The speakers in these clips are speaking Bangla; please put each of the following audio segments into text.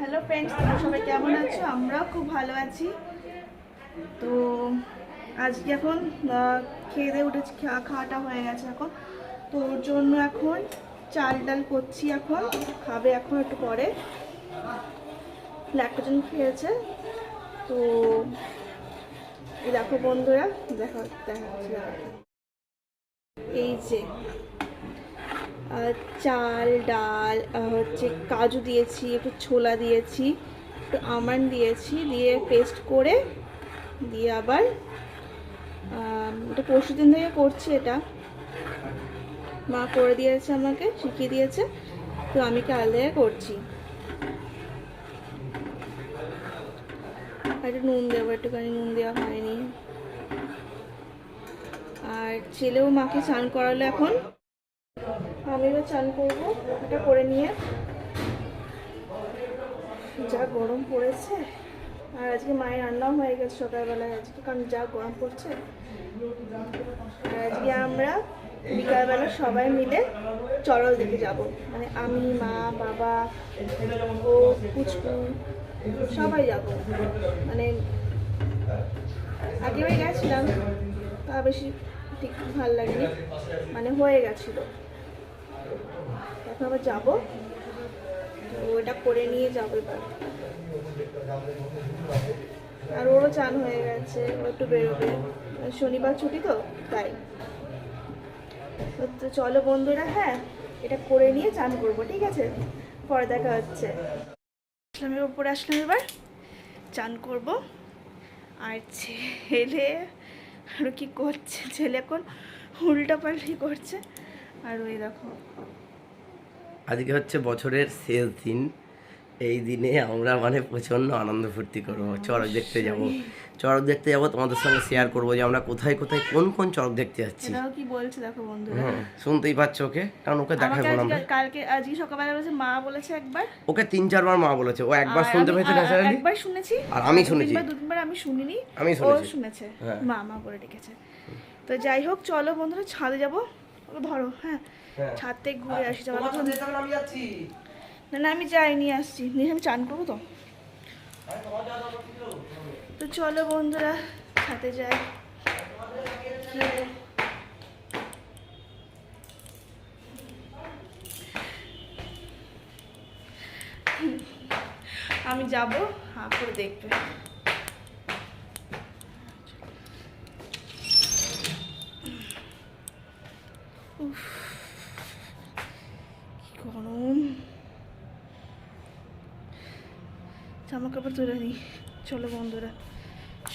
হ্যালো ফ্রেন্ডস তোমরা সবাই কেমন আছো? আমরাও খুব ভালো আছি। তো আজকে এখন খেয়ে দিয়ে উঠেছি খাওয়াটা হয়ে গেছে এখন। তো ওর জন্য এখন চাল ডাল করছি এখন, খাবে এখন একটু পরে। ল্যাকটোজেন খেয়েছে। তো এই দেখো বন্ধুরা, দেখো দেখো। এই যে চাল, ডাল হচ্ছে কাজু দিয়েছি, একটু ছোলা দিয়েছি, একটু আমন্ড দিয়েছি, দিয়ে পেস্ট করে দিয়ে আবার এটা পরশু দিন থেকে করছি এটা। মা করে দিয়েছে আমাকে, শিখিয়ে দিয়েছে, তো আমি কাল থেকে করছি। আর একটু নুন দেবো, একটুখানি নুন দেওয়া হয়নি। আর ছেলেও মাকে স্নান করালো এখন। আমি এবার চান করব, এটা করে নিয়ে। যা গরম পড়েছে, আর আজকে মায়ের রান্নাও হয়ে গেছে সকালবেলায়। আজকে কারণ যা গরম পড়ছে, আর আজকে আমরা বিকালবেলা সবাই মিলে চড়ল দেখে যাব। মানে আমি, মা, বাবা ও পুচকু, সবাই যাব। মানে আগেবারে গেছিলাম, তা বেশি ঠিক ভালো লাগেনি। মানে হয়ে গেছিল। এখন আবার যাব। তো ওটা করে নিয়ে যাব এবার। আর ওরও চান হয়ে গেছে, ও একটু বেরোবে। মানে শনিবার ছুটি তো, তাই। তো চলো বন্ধুরা হ্যাঁ এটা করে নিয়ে চান করব, ঠিক আছে? পরে দেখা হচ্ছে। আসলাম এবার, উপরে আসলাম এবার। চান করব। আর ছেলে আরও কি করছে? ছেলে এখন উল্টা পাল্টি করছে। আর ওই দেখো। আজকে হচ্ছে বছরের শেষ দিন। এই দিনে আমরা মানে প্রচণ্ড আনন্দ ফুর্তি করব। চড়ক দেখতে যাব। চড়ক দেখতে যাব তোমাদের সঙ্গে শেয়ার করব যে আমরা কোথায় কোথায় কোন কোন চড়ক দেখতে যাচ্ছি। এটাও কি বলছে দেখো বন্ধুরা? হ্যাঁ শুনতেই পাচ্ছ ওকে? কারণ ওকে দেখাবো না। কালকে আজকে সকালবেলা বলেছে মা বলেছে একবার। ওকে তিন চারবার মা বলেছে। ও একবার শুনতে পেয়েছে ন্যাচারালি? একবার শুনেছি। আর আমি শুনেছি। তিনবার দু তিনবার আমি শুনিনি। আমি ও শুনেছি। শুনেছে। হ্যাঁ। মা মা বলে ডেকেছে। তো যাই হোক চলো বন্ধুরা ছাদে যাব। ওকে ধরো হ্যাঁ। হ্যাঁ। ছাদ থেকে ঘুরে আসি না, না আমি যাই নিয়ে আসছি। নিয়ে আমি চান করব তো? তো চলো বন্ধুরা ছাদে যাই। আমি যাব হা করে দেখবে। জামা কাপড় তুলে নিই চলো বন্ধুরা,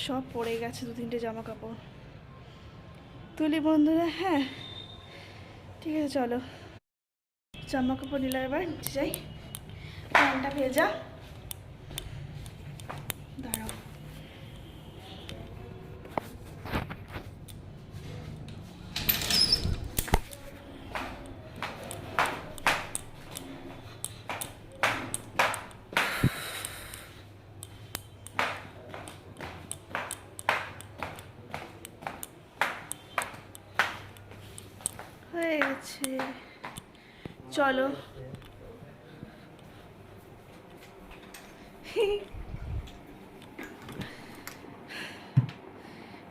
সব পড়ে গেছে দু তিনটে জামা কাপড়। তুলি বন্ধুরা হ্যাঁ। ঠিক আছে, চলো। জামা কাপড় নিলাম এবার যাই। প্যান্টটা ভেজা দাঁড়াও হয়ে গেছে চলো।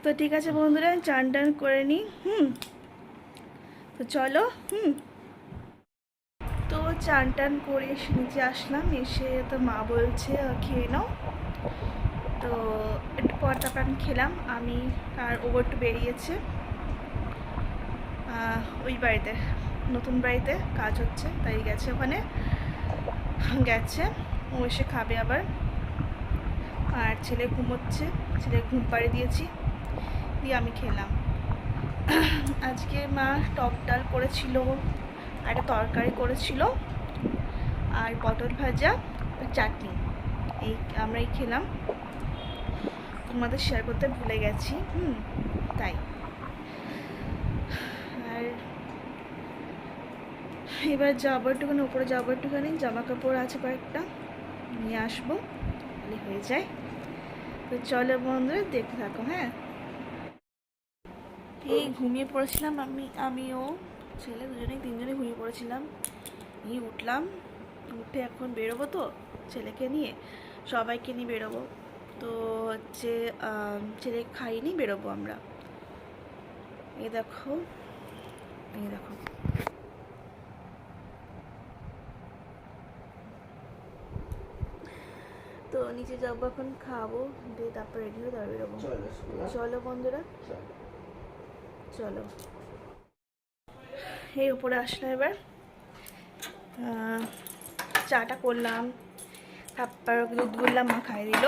তো ঠিক আছে বন্ধুরা চান টান করে নিই হুম? তো চলো হুম? তো চান টান করে এসে নিচে আসলাম এসে তো মা বলছে "আহ, খেয়ে নাও। তো একটু পরটা পান খেলাম আমি আর ও একটু বেরিয়েছে ওই বাড়িতে। নতুন বাড়িতে কাজ হচ্ছে, তাই গেছে ওখানে। গেছে ও এসে খাবে আবার। আর ছেলে ঘুমোচ্ছে, ছেলে ঘুম পাড়ি দিয়েছি, দিয়ে আমি খেলাম। আজকে মা টক ডাল করেছিল, আর একটা তরকারি করেছিল, আর পটল ভাজা চাটনি। এই আমরা এই খেলাম। তোমাদের শেয়ার করতে ভুলে গেছি, হুম, তাই আর এবার যাব একটুখানি, উপরে যাব একটুখানি জামা কাপড় আছে কয়েকটা, নিয়ে আসব, তাহলে হয়ে যায়। তো চলো বন্ধুরা, দেখতে থাকো হ্যাঁ? এই ঘুমিয়ে পড়েছিলাম আমি, আমিও, ছেলে দুজনেই তিনজনে ঘুমিয়ে পড়েছিলাম। এই উঠলাম, উঠে এখন বেরোবো তো, ছেলেকে নিয়ে, সবাইকে নিয়ে বেরোবো। তো হচ্ছে ছেলে খাইনি, বেরোবো আমরা। এই দেখো এই দেখো। তো নিচে যাব এখন খাব দিয়ে তারপর রেডি হয়ে তারপর বেরোবো। চলো বন্ধুরা। চলো। এই উপরে আসলাম এবার। চাটা করলাম। তারপর দুধ গুললাম মা খাই দিল।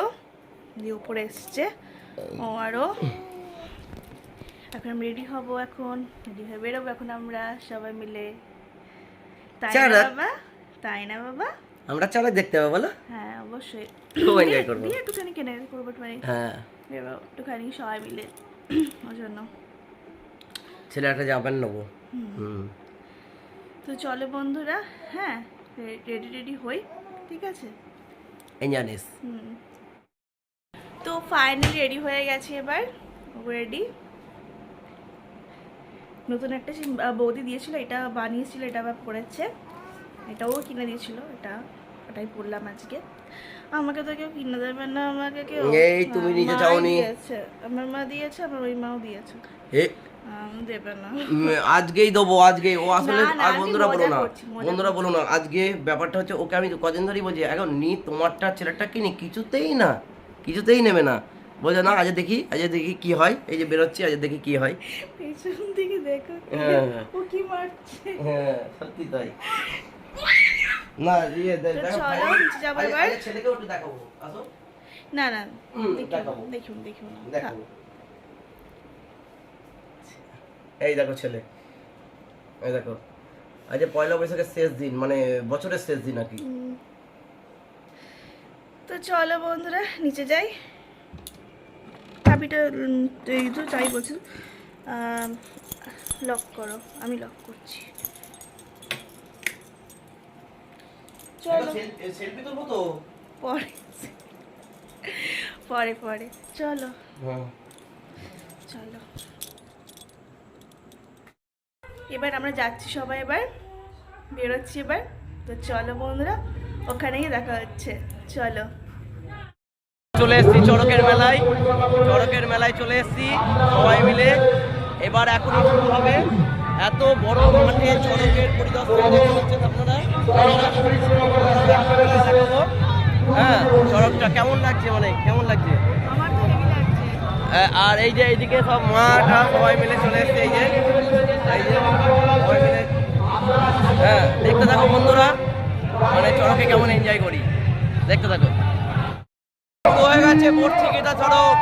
দিয়ে উপরে এসছে ও আরও এখন রেডি হব এখন। রেডি হয়ে বেরোবো এখন আমরা সবাই মিলে। তাই না বাবা? তাই না বাবা? আমরা চলে দেখতে হবে বলো। হ্যাঁ অবশ্যই। খুব করব। দিয়ে একটুখানি কেনে করব একটুখানি। হ্যাঁ। একটুখানি সবাই মিলে ওর জন্য। ছেলে একটা জামা প্যান্ট নেব। হুম। তো চলো বন্ধুরা হ্যাঁ রেডি রেডি হই ঠিক আছে? এই জানিস হুম। তো ফাইনালি রেডি হয়ে গেছে এবার রেডি নতুন একটা বৌদি দিয়েছিল এটা বানিয়েছিল এটা আবার পড়েছে। এটাও কিনে দিয়েছিল এটা ওটাই পরলাম আজকে। আমাকে তো কেউ কিনে দেবে না আমাকে কেউ। এই তুমি নিজে চাওনি। দিয়েছে আমার মা দিয়েছে আমার ওই মাও দিয়েছে। এ আম, দেবে না। আজকেই দেবো আজকে। ও আসলে আর বন্ধুরা বলো না বন্ধুরা বলো না আজকে ব্যাপারটা হচ্ছে ওকে আমি কদিন ধরেই বলছি এখন নি তোমারটা ছেলেটা কিনি কিছুতেই না কিছুতেই নেবে না। বলছে না আজ দেখি আজ দেখি কি হয়। এই যে বেরোচ্ছি আজ দেখি কি হয়। পেছন দিকে দেখো। হ্যাঁ। ও কি মারছে। হ্যাঁ সত্যি তাই। না ইয়ে ছেলেকেও একটু দেখাবো আসো। না না দেখুন দেখাবো। দেখুন দেখুন এই দেখো ছেলে এই দেখো। আজ পয়লা বৈশাখের শেষ দিন মানে বছরের শেষ দিন আর কি। তো চলো বন্ধুরা নিচে যাই। চাবিটা এই তো যাই বলছি। লক করো আমি লক করছি। চলো। সেলফি তুলবো তো? পরে। পরে পরে। চলো। হ্যাঁ। চলো। এবার আমরা যাচ্ছি সবাই এবার। বেরোচ্ছি এবার। তো চলো বন্ধুরা ওখানেই দেখা হচ্ছে। চলো। চলে এসেছি চড়কের মেলায়। চড়কের মেলায় চলে এসেছি সবাই মিলে। এবার এখনই শুরু হবে। এত বড় মাঠে চড়কের পরিদর্শন আপনারা হ্যাঁ চড়কটা কেমন লাগছে মানে? কেমন লাগছে? আহ, আর এই যে এইদিকে সব মাঠ আর সবাই মিলে চলে এসছে এই যে। সবাই মিলে। হ্যাঁ দেখতে থাকো বন্ধুরা। মানে চড়কে কেমন এনজয় করি। দেখতে থাকো। হয়ে গেছে পড়ছিকিটা চড়ক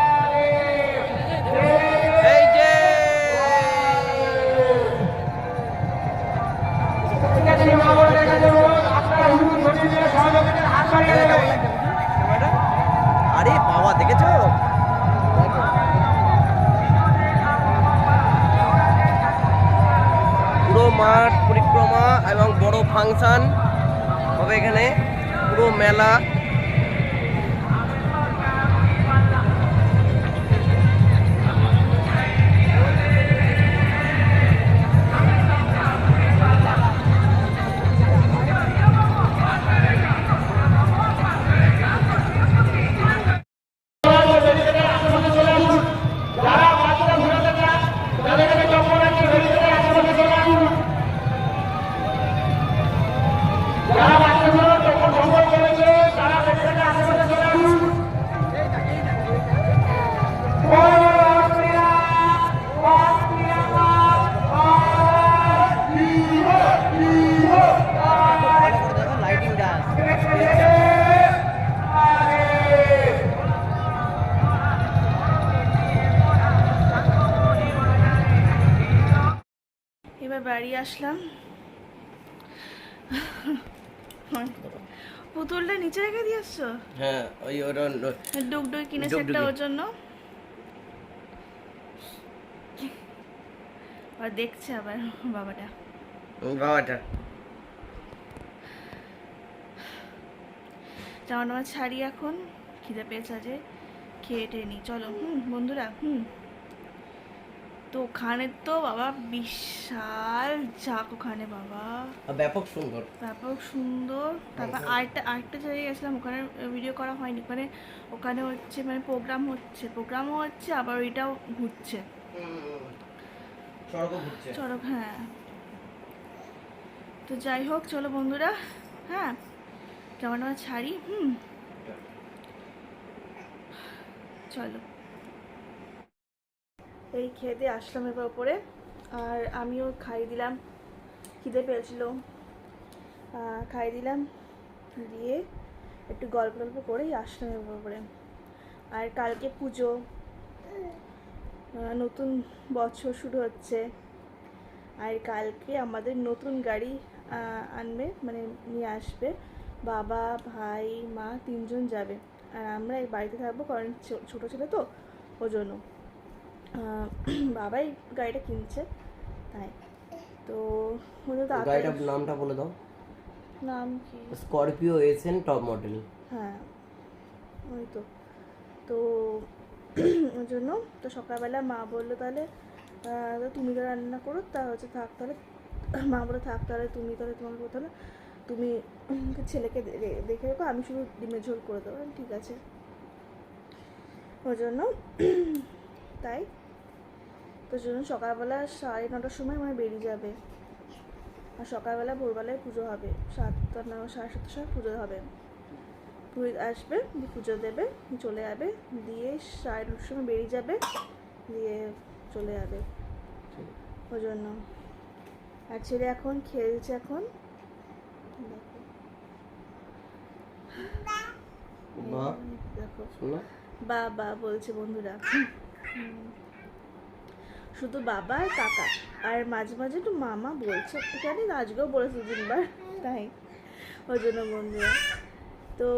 মাঠ পরিক্রমা এবং বড় ফাংশন হবে এখানে। পুরো মেলা আসলাম। পুতুলটা নিচে রেখে দিয়ে আসছো হ্যাঁ ওই ডুগডুগ কিনেছে একটা ডুগডুগি। ওর জন্য। আর দেখছে আবার বাবাটা। বাবাটা। জামা টামা ছাড়ি এখন খিদে পেয়েছে যে খেয়ে টেয়ে নি। চলো হুম বন্ধুরা হুম। তো ওখানে তো বাবা বিশাল যাক ওখানে বাবা। ব্যাপক সুন্দর। ব্যাপক সুন্দর। তারপর আরেকটা আরেকটা জায়গায় গেছিলাম ওখানে ভিডিও করা হয়নি। মানে ওখানে হচ্ছে মানে প্রোগ্রাম হচ্ছে প্রোগ্রামও হচ্ছে আবার ওইটাও ঘুরছে। চলো হ্যাঁ। তো যাই হোক চলো বন্ধুরা হ্যাঁ। কেমন আমার ছাড়ি? হুম। চলো। এই খেয়ে দিয়ে আসলাম এবার ওপরে। আর আমিও খাইয়ে দিলাম। খিদে পেয়েছিল। খাইয়ে দিলাম। দিয়ে একটু গল্প গল্প করেই আসলাম এবার ওপরে। আর কালকে পুজো। নতুন বছর শুরু হচ্ছে। আর কালকে আমাদের নতুন গাড়ি আনবে মানে নিয়ে আসবে। বাবা ভাই মা তিনজন যাবে। আর আমরা এই বাড়িতে থাকব কারণ ছোটো ছেলে তো ওই জন্য আহ, বাবাই গাড়িটা কিনছে তাই। তো গাড়িটার নামটা বলে দাও। নাম কি? স্করপিও এসএন টপ মডেল হ্যাঁ ওই তো। তো ওই জন্য তো সকালবেলা মা বলল তাহলে তুমি তো রান্না করো তা হচ্ছে থাক তাহলে। মা বলে থাক তাহলে তুমি তাহলে তোমার না তুমি ছেলেকে দেখে রেখো আমি শুধু ডিমের ঝোল করে দেবো ঠিক আছে। ওই জন্য তাই তো জন্য সকালবেলা সাড়ে নটার সময় মানে বেরিয়ে যাবে। আর সকালবেলা ভোরবেলায় পুজো হবে। সাতটা না সাড়ে সাতটার সময় পুজো হবে। পুরোহিত আসবে দিয়ে পুজো দেবে চলে যাবে দিয়ে সাড়ে নটার সময় বেরিয়ে যাবে দিয়ে চলে যাবে। ওই জন্য। আর ছেলে এখন খেলছে এখন। দেখো বা দেখো। শোনো। বা বা বলছে বন্ধুরা। হুম। শুধু বাবা আর কাকা। আর মাঝে মাঝে একটু মামা বলছে। একটুখানি আজকেও বলেছে তিনবার তাই। ওই জন্য বন্ধুরা তো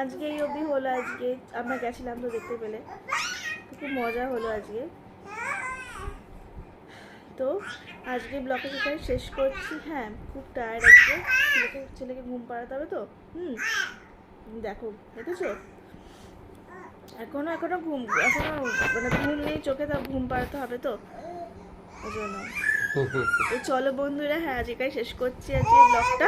আজকে এই অবধি হলো আজকে। আমরা গেছিলাম তো দেখতে পেলে। খুব মজা হলো আজকে। তো আজকে ব্লগে এখানে শেষ করছি। হ্যাঁ খুব টায়ার্ড আজকে। ছেলেকে ছেলেকে ঘুম পাড়াতে হবে তো? হুম। দেখো, দেখেছ? এখনও এখনও ঘুম এখনও মানে ঘুম নেই চোখে তা ঘুম পাড়াতে হবে তো। ওই জন্য তো চলো বন্ধুরা হ্যাঁ আজকে শেষ করছি আজকে ব্লগটা।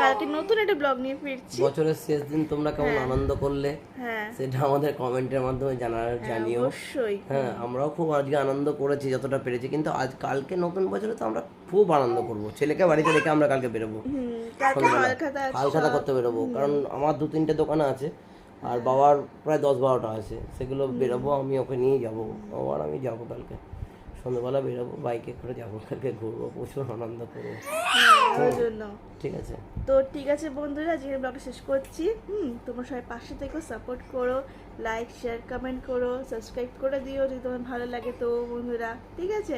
কালকে নতুন একটা ব্লগ নিয়ে ফিরছি। বছরের শেষ দিন তোমরা কেমন হ্যাঁ। আনন্দ করলে? হ্যাঁ। সেটা আমাদের কমেন্টের মাধ্যমে জানার হ্যাঁ, জানিও। অবশ্যই। হ্যাঁ আমরাও খুব আজকে আনন্দ করেছি যতটা পেরেছি। কিন্তু আজ কালকে নতুন বছরে তো আমরা খুব আনন্দ করব। ছেলেকে বাড়িতে রেখে আমরা কালকে বেরোবো। হালখাতা করতে বেরোবো। কারণ আমার দু তিনটে দোকান আছে। আর বাবার প্রায় দশ বারোটা আছে সেগুলো বেরোবো আমি ওকে নিয়ে যাব। আবার আমি যাব কালকে। সন্ধ্যাবেলা বেরোবো বাইকে করে যাব কালকে ঘুরবো প্রচুর আনন্দ করব। হ্যাঁ, ঠিক আছে। তো ঠিক আছে বন্ধুরা আজকের ব্লগটা শেষ করছি। হুম তোমরা সবাই পাশে থেকো সাপোর্ট করো লাইক শেয়ার কমেন্ট করো সাবস্ক্রাইব করে দিও যদি তোমার ভালো লাগে। তো বন্ধুরা ঠিক আছে?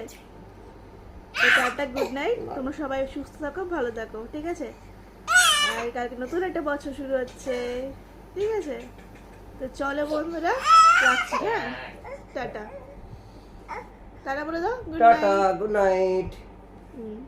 তো টাটা গুড নাইট তোমরা সবাই সুস্থ থাকো ভালো থাকো ঠিক আছে? আর কালকে নতুন একটা বছর শুরু হচ্ছে। ঠিক আছে? তো চলো বন্ধুরা রাখছি হ্যাঁ? টাটা। টাটা বলে দাও গুড টাটা গুড নাইট হুম।